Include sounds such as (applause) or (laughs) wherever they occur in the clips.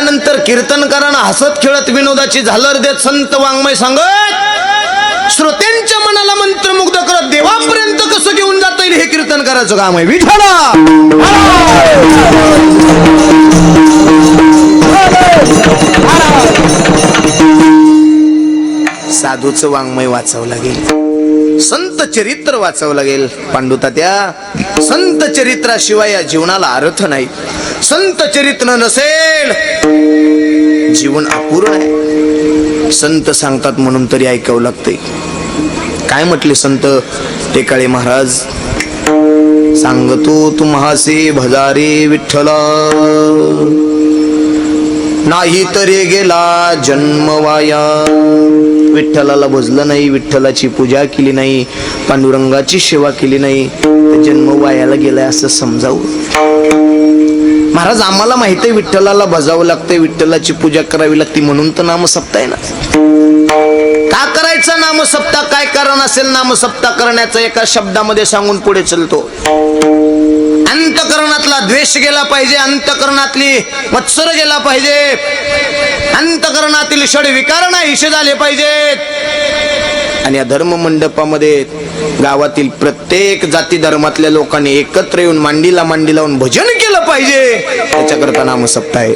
झाल्यानंतर कीर्तनकारांना हसत खेळत विनोदाची झालर देत संत वाङ्मय सांगत श्रोत्यांच्या मनाला मंत्रमुग्ध करत देवापर्यंत कसं घेऊन जाता येईल हे कीर्तन करायचं काम आहे? विठ्ठला! साधूचं वाङ्मय वाचावं लागेल. संत चरित्र वाचावं लागेल. पांडुता त्या संत चरित्राशिवाय या जीवनाला अर्थ नाही. संत चरित्र नसेल जीवन अपूर्ण आहे. संत सांगतात म्हणून तरी ऐकावं लागतंय. काय म्हटले संत टेकाळे महाराज? सांगतो तुम्हासे भजारे विठ्ठला. नाही तरी गेला जन्म वाया. विठ्ठलाला भजलं नाही विठ्ठलाची पूजा केली नाही पांडुरंगाची सेवा केली नाही तर जन्म वायाला गेलाय असं समजावं. महाराज आम्हाला माहीत आहे विठ्ठलाला भजावं लागतंय विठ्ठलाची पूजा करावी लागते म्हणून तर नाम सप्ताह ना. का करायचा नाम सप्ताह काय कारण असेल नाम सप्ताह करण्याचं? एका शब्दामध्ये सांगून पुढे चलतो. अंतकरणातला द्वेष गेला पाहिजे अंतकरणातली मत्सर गेला पाहिजे. अंतकरणातील षड विकार नाहीसे झाले पाहिजेत. आणि या धर्म मंडपामध्ये गावातील प्रत्येक जाती धर्मातल्या लोकांनी एकत्र येऊन मांडीला मांडी लावून भजन केलं पाहिजे. त्याच्याकरता नाम सप्त आहे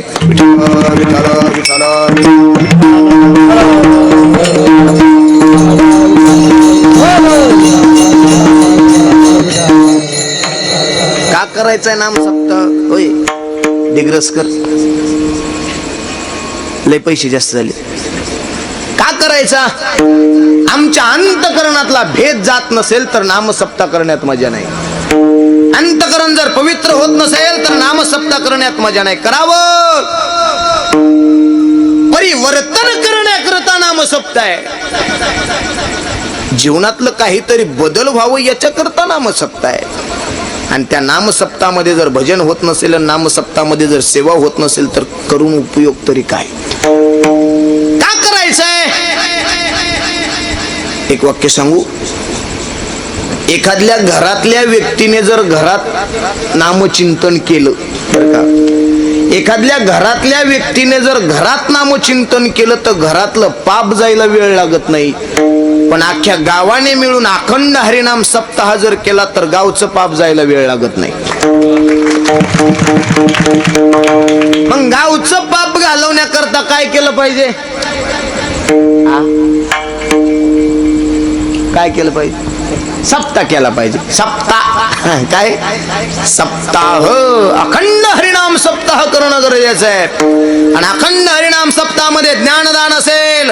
हो, हो. विठ्ठल, करायचंय नाम सप्ताह होय. डिग्रस कर. लय पैसे जास्त झाले. का करायचा? आमच्या अंतकरणातला भेद जात नसेल तर नामसप्ता करण्यात मजा नाही. अंतकरण जर पवित्र होत नसेल तर नामसप्ता करण्यात मजा नाही. करावं. परिवर्तन करण्याकरता नाम आहे. जीवनातलं काहीतरी बदल व्हावं याच्याकरता नाम आहे. आणि त्या नामसप्तामध्ये जर भजन होत नसेल आणि नामसप्तामध्ये जर सेवा होत नसेल तर करून उपयोग तरी काय? का करायचंय? एक वाक्य सांगू. एखाद्या घरातल्या व्यक्तीने जर घरात नामचिंतन केलं बरं का? एखाद्या घरातल्या व्यक्तीने जर घरात नामचिंतन केलं तर घरातलं पाप जायला वेळ लागत नाही. पण अख्ख्या गावाने मिळून अखंड हरिनाम सप्ताह जर केला तर गावचं पाप जायला वेळ लागत नाही. मग गावचं पाप घालवण्याकरता काय केलं पाहिजे? काय केलं पाहिजे? सप्ताह केला पाहिजे. सप्ताह काय? सप्ताह हो, अखंड हरिनाम सप्ताह करणं गरजेचं आहे. आणि अखंड हरिनाम सप्ताहामध्ये ज्ञानदान असेल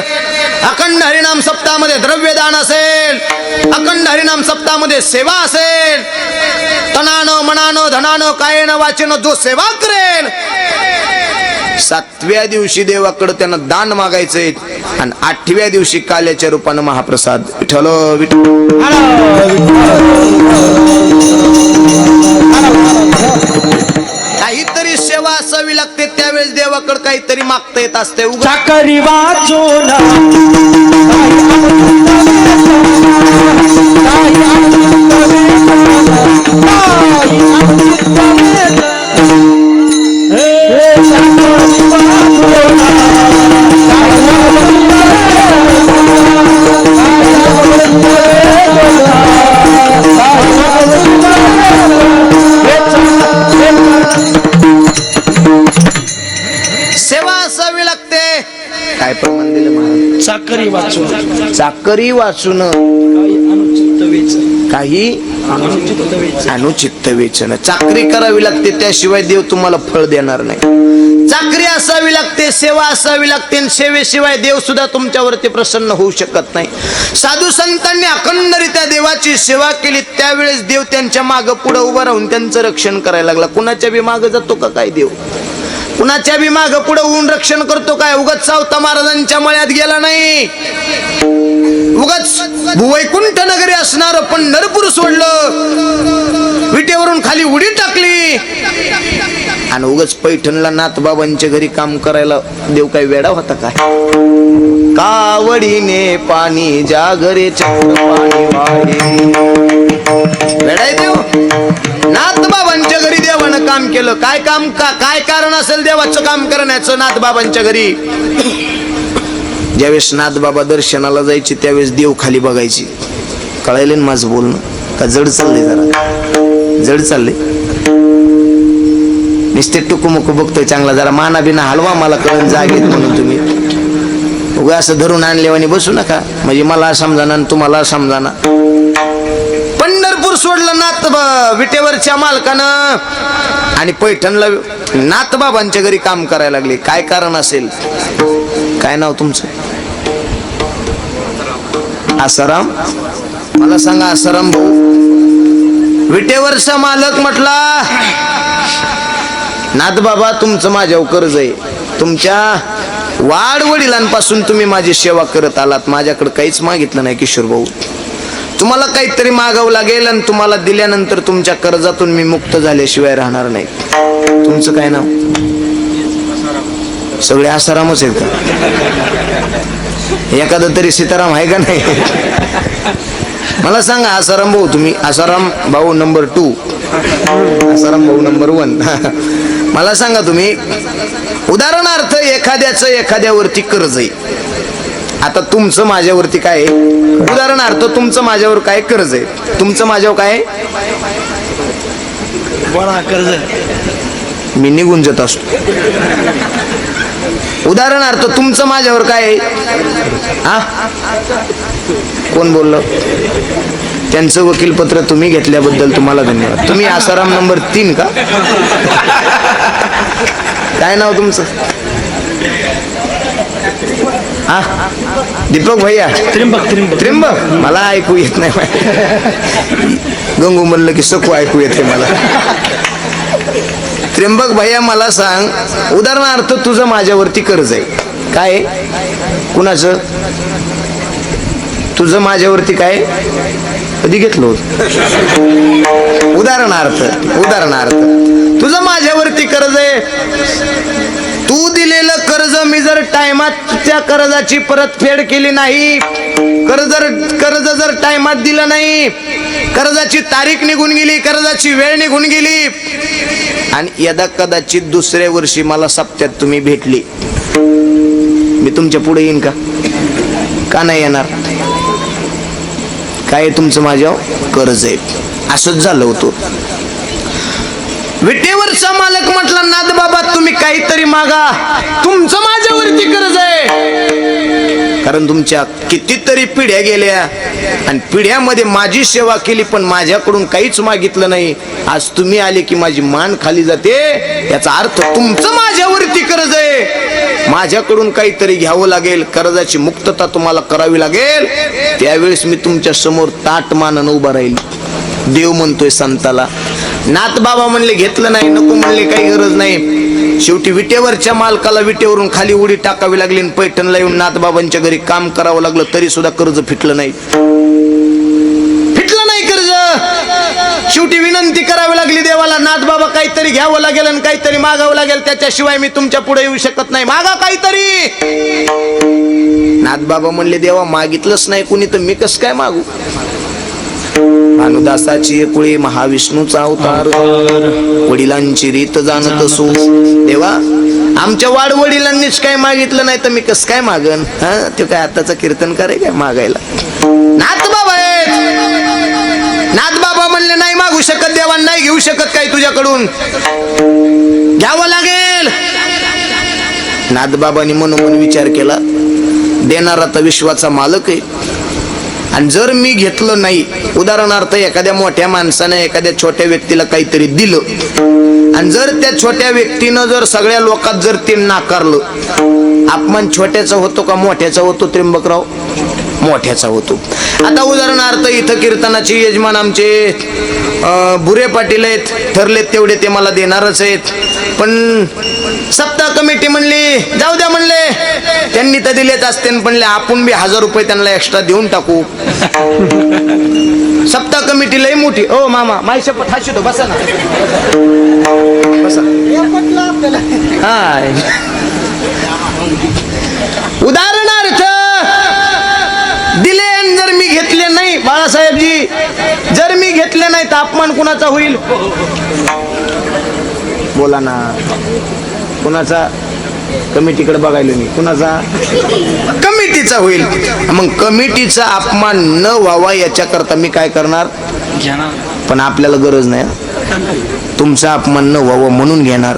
अखंड हरिनाम सप्ताहामध्ये द्रव्यदान असेल अखंड हरिनाम सप्ताहामध्ये सेवा असेल. तनानं मनानं धनानं कायनं वाचेनं जो सेवा करेल सातव्या दिवशी देवाकडे त्यानं दान मागायचंय आणि आठव्या दिवशी काल्याच्या रूपानं महाप्रसाद विठ्ठल विठ्ठल. असावी लागते त्यावेळेस देवाकडे काहीतरी मागता येत असते चाकरी वाचून चाकरी वाचून. काही अनुचित वेचन. काही अनुचित वेचन. अनुचित वेचन. चाकरी करावी लागते त्याशिवाय देव तुम्हाला फळ देणार नाही. चाकरी असावी लागते सेवा असावी लागते आणि सेवेशिवाय देव सुद्धा तुमच्यावरती प्रसन्न होऊ शकत नाही. साधू संतांनी अखंडरित्या देवाची सेवा केली त्यावेळेस देव त्यांच्या माग पुढे उभा राहून त्यांचं रक्षण करायला लागला. कुणाच्या बी माग जातो का काय देव? कुणाच्या बी माग पुढे होऊन रक्षण करतो काय? उगत सावता महाराजांच्या मळ्यात गेला नाही. उगाच भुवैकुंठ नगरी असणार पण नरपूर सोडलं. विटेवरून खाली उडी टाकली. आणि उगाच पैठणला नाथबाबांच्या घरी काम करायला देव काय वेडा होता काय? कावडीने पाणी जागरे चक्र पाणी वेडा आहे देव. नाथबाबांच्या घरी देवानं काम केलं. काय काम का काय कारण असेल देवाचं काम करण्याचं नाथबाबांच्या घरी? ज्यावेळेस नाथबाबा दर्शनाला जायची त्यावेळेस देव खाली बघायची. कळायले ना माझं बोलणं? का जड चालले जरा? जड चाललंय? नुसते टुकूमुकू बघतोय चांगला. जरा माना बिना हलवा मला कळण जागेत म्हणून तुम्ही. उगा असं धरून आणलेवानी बसू नका. म्हणजे मला समजाना आणि तुम्हाला समजाना. पंढरपूर सोडलं नाथ विटेवरच्या मालकानं. आणि पैठणला नाथबाबांच्या घरी काम करायला लागले. काय कारण असेल? काय नाव तुमचं? आसाराम? मला सांगा आसाराम भाऊ. विटेवरचा मालक म्हटला नाथबाबा तुमचं माझ्यावर कर्ज आहे. तुमच्या वाढ वडिलांपासून तुम्ही माझी सेवा करत आलात. माझ्याकडे काहीच मागितलं नाही किशोर भाऊ. तुम्हाला काहीतरी मागावं लागेल आणि तुम्हाला दिल्यानंतर तुमच्या कर्जातून मी मुक्त झाल्याशिवाय राहणार नाही. तुमचं काय नाव? सगळे आसारामच आहेत का? एखादं तरी सीताराम आहे का नाही? मला सांगा आसाराम भाऊ तुम्ही आसाराम भाऊ नंबर टू आसाराम भाऊ नंबर वन मला सांगा तुम्ही उदाहरणार्थ एखाद्याचं एखाद्यावरती कर्ज आहे. आता तुमचं माझ्यावरती काय आहे? उदाहरणार्थ तुमचं माझ्यावर काय कर्ज आहे? तुमचं माझ्यावर काय कर्ज. मी निघून जात असतो. उदाहरणार्थ तुमचं माझ्यावर काय आहे? हा? कोण बोललं? त्यांचं वकीलपत्र तुम्ही घेतल्याबद्दल तुम्हाला धन्यवाद. तुम्ही आसाराम नंबर तीन का? काय नाव तुमचं? हा? दीपक भैया? त्रिंबक त्रिंबक. त्रिंबक? मला ऐकू येत नाही गंगू म्हणलं की सकू ऐकू येते मला. त्र्यंबक भैया मला सांग उदाहरणार्थ तुझं माझ्यावरती कर्ज आहे. काय? कुणाचं? तुझं माझ्यावरती काय? कधी घेतलं होत? उदाहरणार्थ उदाहरणार्थ. तुझं माझ्यावरती कर्ज आहे. तू दिलेलं कर्ज मी जर टायमात त्या कर्जाची परतफेड केली नाही कर्ज कर्ज जर टायमात दिलं नाही कर्जाची तारीख निघून गेली कर्जाची वेळ निघून गेली आणि यदा कदाचित दुसऱ्या वर्षी मला सप्त्यात तुम्ही भेटली मी तुमच्यापुढे येईन का? का नाही येणार? काय तुमचं माझ्यावर? कर्ज आहे. असंच झालं होतं. विटेवरचा मालक म्हटला नाद बाबा तुम्ही काहीतरी मागा. तुमचं माझ्यावरती कर्ज आहे. कारण तुमच्या कितीतरी पिढ्या गेल्या आणि पिढ्यामध्ये माझी सेवा केली पण माझ्याकडून काहीच मागितलं नाही. आज तुम्ही आले की माझी मान खाली जाते. याचा अर्थ तुमचं माझ्यावरती कर्ज आहे. माझ्याकडून काहीतरी घ्यावं लागेल कर्जाची मुक्तता तुम्हाला करावी लागेल. त्यावेळेस मी तुमच्यासमोर ताट मानन उभा राहील. देव म्हणतोय संताला नाथ बाबा म्हणले घेतलं नाही नको म्हणले काही गरज नाही. शेवटी विटेवरच्या मालकाला विटेवरून खाली उडी टाकावी लागली आणि पैठणला येऊन नाथबाबांच्या घरी काम करावं लागलं तरी सुद्धा कर्ज फिटलं नाही. फिटलं नाही कर्ज! शेवटी विनंती करावी लागली देवाला नाथबाबा काहीतरी घ्यावं लागेल आणि काहीतरी मागावं लागेल त्याच्याशिवाय मी तुमच्यापुढे येऊ शकत नाही. मागा काहीतरी! नाथबाबा म्हणले देवा मागितलंच नाही कुणी तर मी कस काय मागू? भानुदासाची एकुळी महाविष्णूचा अवतार. वडिलांची रीत जाणत असो. देवा आमच्या वाड वडिलांनीच काय मागितलं नाही तर मी कस काय मागन? हा? ते काय आताचा कीर्तन करे काय मागायला? नाथ बाबा नाथ बाबा म्हणले नाही मागू शकत देवान नाही घेऊ शकत काय तुझ्याकडून. घ्यावं लागेल. नाथबाबांनी मनोमन विचार केला. देणारा तर विश्वाचा मालक आहे. आणि जर मी घेतलं नाही उदाहरणार्थ एखाद्या मोठ्या माणसानं एखाद्या छोट्या व्यक्तीला काहीतरी दिलं आणि जर त्या छोट्या व्यक्तीनं जर सगळ्या लोकात जर ते नाकारलं अपमान छोट्याचा होतो का मोठ्याचा होतो त्र्यंबकराव? मोठ्याचा होतो. आता उदाहरणार्थ इथं कीर्तनाचे यजमान आमचे बुरे पाटील आहेत. ठरलेत तेवढे ते मला देणारच आहेत. पण सप्ताह कमिटी म्हणली जाऊ द्या म्हणले. त्यांनी तर दिलेच असते म्हणले आपण बी हजार रुपये त्यांना एक्स्ट्रा देऊन टाकू. (laughs) सप्ताह कमिटी लई मोठी. ओ मामा माय शपथ हाशी तो बसा ना. बसा. हा उदाहरणार्थ दिले जर मी घेतले नाही बाळासाहेबजी जर मी घेतले नाही तर अपमान कुणाचा होईल? बोला ना. कुणाचा? कमिटीकडे बघायलो मी. कुणाचा? कमिटीचा होईल. मग कमिटीचा अपमान न व्हावा याच्याकरता मी काय करणार? पण आपल्याला गरज नाही. तुमचा अपमान न व्हावं म्हणून घेणार.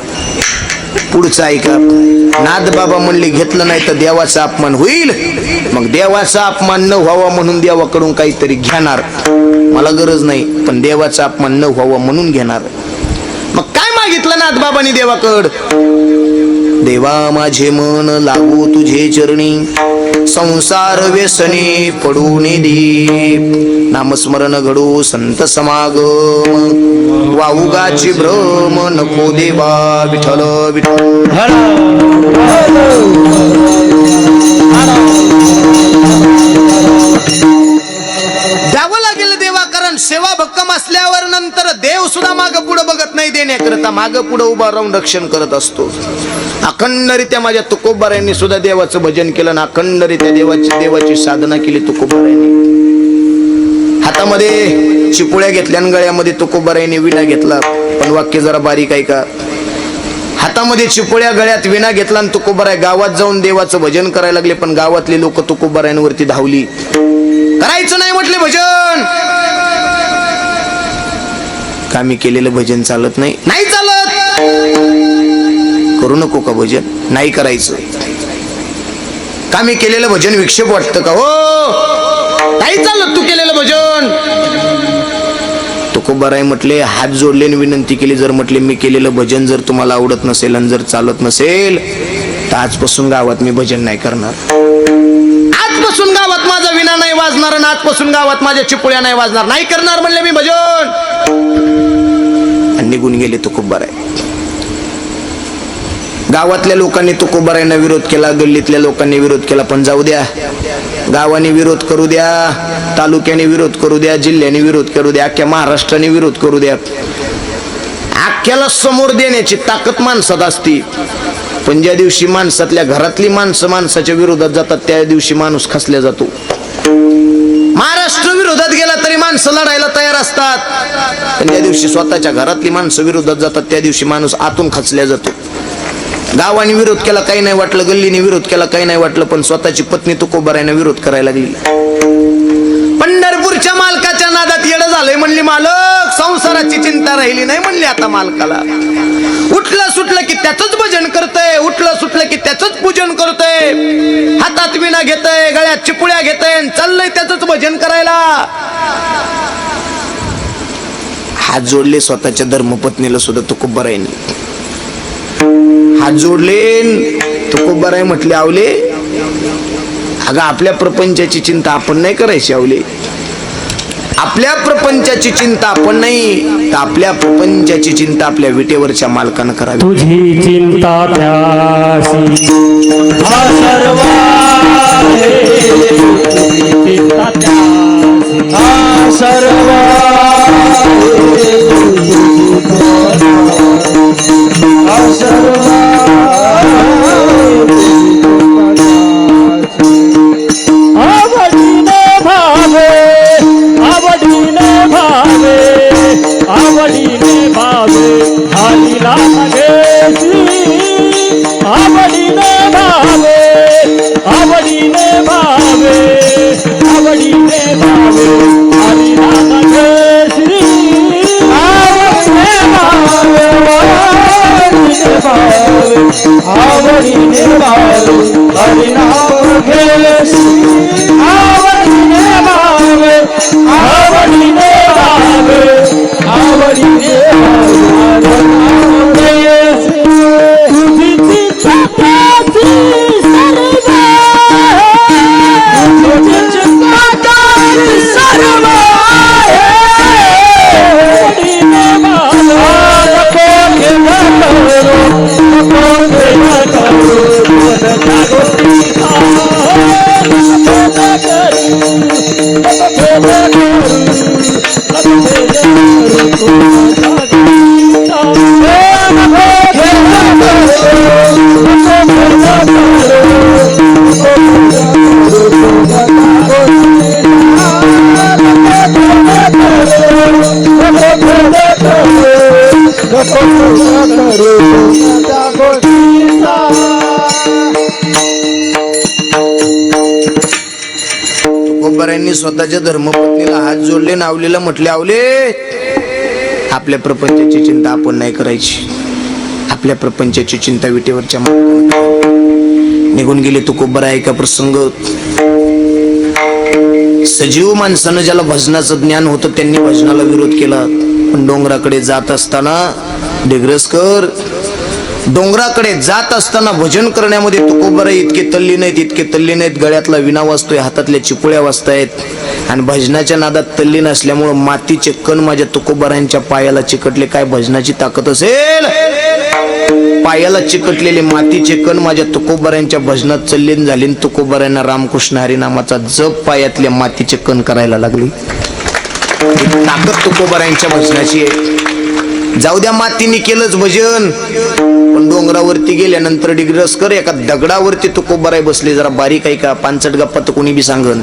पुढचं ऐका. नाद बाबा म्हणले घेतलं नाही तर देवाचा अपमान होईल. मग देवाचा अपमान न व्हावा म्हणून देवाकडून काहीतरी घेणार. मला गरज नाही पण देवाचा अपमान न व्हावा म्हणून घेणार. मग काय मागितलं नाथ बाबांनी देवाकड? देवा माझे मन लागू तुझे चरणी. संसार व्यसने पडू निधी नामस्मरण घडू संत समागम वाहुगाची भ्रम नको देवा विठ्ठल विठ्ठल सेवा भक्कम असल्यावर नंतर देव सुद्धा माग पुढे बघत नाही देण्याकरता. माग पुढे उभा राहून रक्षण करत असतो. अखंडरित्या माझ्या तुकोबारायांनी सुद्धा देवाचं भजन केलं आणि अखंडरित्या देवाची देवाची साधना केली तुकोबारायांनी. हातामध्ये चिपुळ्या घेतल्या आणि गळ्यामध्ये तुकोबारायांनी विडा घेतला. पण वाक्य जरा बारीक आहे का? हातामध्ये चिपुळ्या गळ्यात विना घेतला आणि तुकोबाराय गावात जाऊन देवाचं भजन करायला लागले पण गावातले लोक तुकोबारायांवरती धावली. करायचं नाही म्हटले भजन! कामी केलेलं भजन चालत नाही? नाही चालत! करू नको का भजन? नाही करायचं. कामी केलेलं भजन विक्षेप वाटतं का हो? नाही चालत तू केलेलं भजन! तुकोबाराय म्हटले हात जोडले आणि विनंती केली जर म्हटले मी केलेलं भजन जर तुम्हाला आवडत नसेल आणि जर चालत नसेल तर आजपासून गावात मी भजन नाही करणार. आजपासून गावात माझा विना नाही वाजणार आणि आजपासून गावात माझ्या चिपुळ्या नाही वाजणार. नाही करणार म्हणले मी भजन! आणि निघून गेले तुकोबाराय गावातल्या लोकांनी तुकोबारायांना विरोध केला गल्लीतल्या लोकांनी विरोध केला पण जाऊ द्या. गावाने विरोध करू द्या तालुक्याने विरोध करू द्या जिल्ह्याने विरोध करू द्या अख्ख्या महाराष्ट्राने विरोध करू द्या. अख्ख्याला समोर देण्याची ताकद माणसात असती. पण ज्या दिवशी माणसातल्या घरातली माणसं माणसाच्या विरोधात जातात त्या दिवशी माणूस खसल्या जातो. विरोधात गेला तरी माणसं लढायला तयार असतात. त्या दिवशी स्वतःच्या घरातली माणसं विरोधात जातात त्या दिवशी माणूस आतून खचल्या जातो. गावाने विरोध केला काही नाही वाटलं गल्लीने विरोध केला काही नाही वाटलं पण स्वतःची पत्नी तुकोबारायने विरोध करायला लागली. पंढरपूरच्या मालकाच्या नादात येडं झालंय म्हणली मालक संसाराची चिंता राहिली नाही म्हणली आता मालकाला. उठलं सुटलं की त्याच भजन करत. उठलं सुटलं की त्याच पूजन करतोय. हातात विणा घेतय गळ्यात चिपुळ्या घेतय चाललंय त्याच भजन करायला. हात जोडले स्वतःच्या धर्मपत्नीला सुद्धा तुकोबारायने हात जोडले तुकोबाराय म्हटले आवले. अगं आपल्या प्रपंचाची चिंता आपण नाही करायची आवले. आपल्या प्रपंचाची चिंता आपण नाही तर आपल्या प्रपंचाची चिंता आपल्या विटेवरच्या मालकानं करावी. तुझी चिंता त्यासी. हा सर्व तुकोबारायांनी स्वतःच्या धर्मपत्नीला हात जोडले नावलेला म्हटले आवले आपल्या प्रपंचाची चिंता आपण नाही करायची. आपल्या प्रपंचाची चिंता विटेवरच्या निघून गेले तुकोबारा एका प्रसंग सजीव माणसानं ज्याला भजनाचं ज्ञान होतं त्यांनी भजनाला विरोध केला. पण डोंगराकडे जात असताना डिग्रसकर डोंगराकडे जात असताना भजन करण्यामध्ये तुकोबर इतके तल्ली नाहीत इतके तल्ली नाहीत गळ्यातला विना वाजतोय हातातल्या चिपुळ्या वाजतायत. आणि भजनाच्या नादात तल्ली नसल्यामुळं मातीचे कण माझ्या तुकोबरांच्या पायाला चिकटले. काय भजनाची ताकद असेल? पायाला चिकटलेले मातीचे कण माझ्या तुकोबऱ्यांच्या भजनात चल्लीन झाले आणि रामकृष्ण हरिनामाचा जप पायातल्या मातीचे कण करायला लागली. ताकद तुकोबऱ्यांच्या भजनाची आहे. जाऊ द्या मातीने केलंच भजन. पण डोंगरावरती गेल्यानंतर डिग्रसकर एका दगडावरती तुकोबाराय बसले. जरा बारीक आहे का पानचट गप्पा तर कोणी बी सांगन.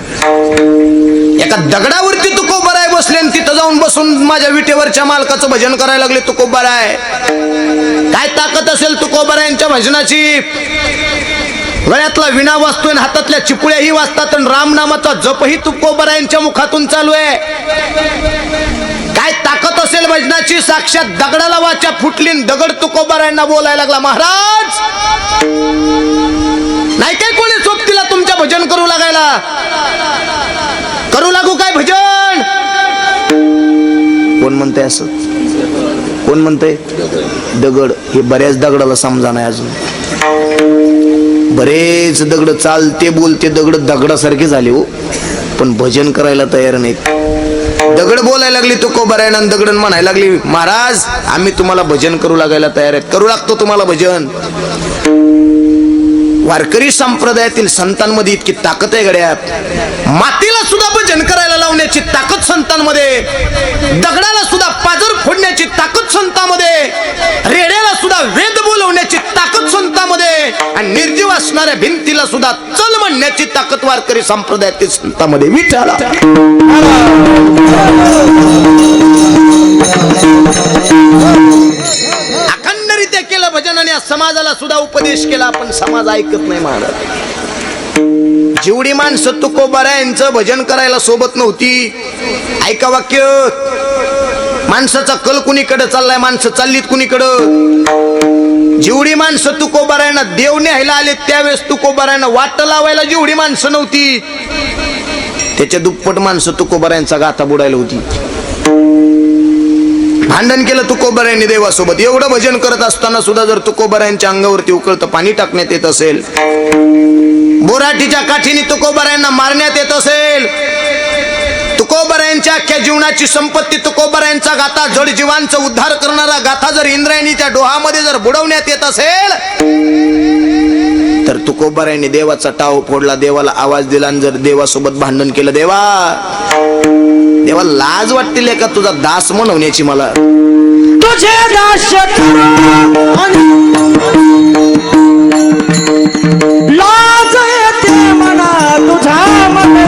एका दगडावरती तुकोबाराय बसले आणि तिथं जाऊन बसून माझ्या विटेवरच्या मालकाचं भजन करायला लागले तुकोबाराय. काय ताकद असेल तुकोबारायांच्या भजनाची? गळ्यातला विणा वाजतोय आणि हातातल्या चिपुळ्याही वाचतात आणि रामनामाचा जपही तुकोबारायांच्या मुखातून चालू आहे. काय ताकद असेल भजनाची? साक्षात दगडाला वाचा फुटली दगड तुकोबारायांना बोलायला लागला. महाराज! नाही काय कोणी सोबतीला तुमच्या भजन करू लागायला? करू लागू काय भजन? कोण म्हणते असं? कोण म्हणतंय? दगड. हे बऱ्याच दगडाला समजा नाही अजून. बरेच दगड चालते बोलते दगड दगडासारखे झाले हो. पण भजन करायला तयार नाहीत. दगड बोलायला लागली तो कोबरायना दगड म्हणायला लागली महाराज आम्ही तुम्हाला भजन करू लागायला तयार आहेत. करू लागतो तुम्हाला भजन. वारकरी संप्रदायातील संतांमध्ये इतकी ताकद आहे गड्या. मातीला सुद्धा भजन करायला लावण्याची ताकद संतांमध्ये. दगडाला सुद्धा पाजर फोडण्याची ताकद संतामध्ये रेड्याला सुद्धा वेद बोलवण्याची ताकद संतामध्ये आणि निर्जीव असणाऱ्या भिंतीला सुद्धा चल म्हणण्याची ताकद वारकरी संप्रदायातील संतामध्ये. विचारा. अखंडरित्या केलं भजन आणि या समाजाला सुद्धा उपदेश केला आपण समाज ऐकत नाही महाराज. जेवढी माणसं तुकोबाऱ्यांचं भजन करायला सोबत नव्हती ऐका वाक्य. माणसाचा कल कुणीकडे चाललाय? माणसं चाललीत कुणीकडं? जेवढी माणसं तुकोबारायना देव न्यायला आले त्यावेळेस तुकोबारायना वाट लावायला जेवढी माणसं नव्हती. त्याच्या दुप्पट माणसं तुकोबारायांचा गाथा बुडायला होती. भांडण केलं तुकोबऱ्यांनी देवासोबत. एवढं भजन करत असताना सुद्धा जर तुकोबऱ्यांच्या अंगावरती उकळतं पाणी टाकण्यात येत असेल बोराटीच्या काठीने तुकोबऱ्यांना मारण्यात येत असेल तुकोबऱ्यांच्या अख्ख्या जीवनाची संपत्ती तुकोबऱ्यांचा गाथा जड जीवांचा उद्धार करणारा गाथा जर इंद्रायणीच्या डोहामध्ये जर बुडवण्यात येत असेल तर तुकोबऱ्यांनी देवाचा टाव फोडला देवाला आवाज दिला आणि जर देवासोबत भांडण केलं देवा देवा लाज वाटतील का तुझा दास म्हणवण्याची मला? तुझे दास लाज येते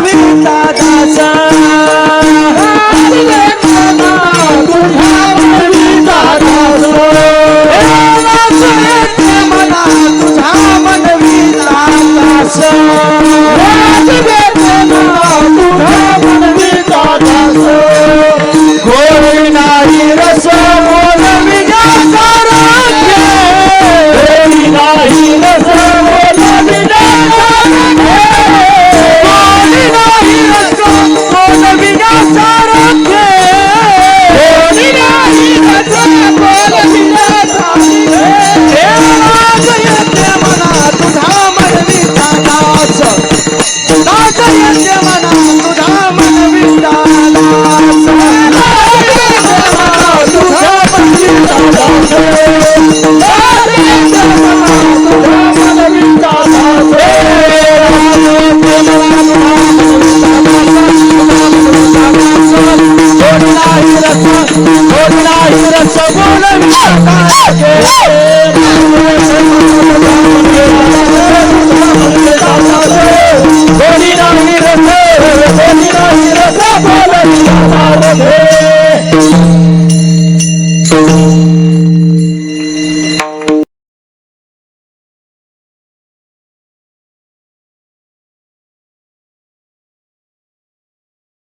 मनविता दास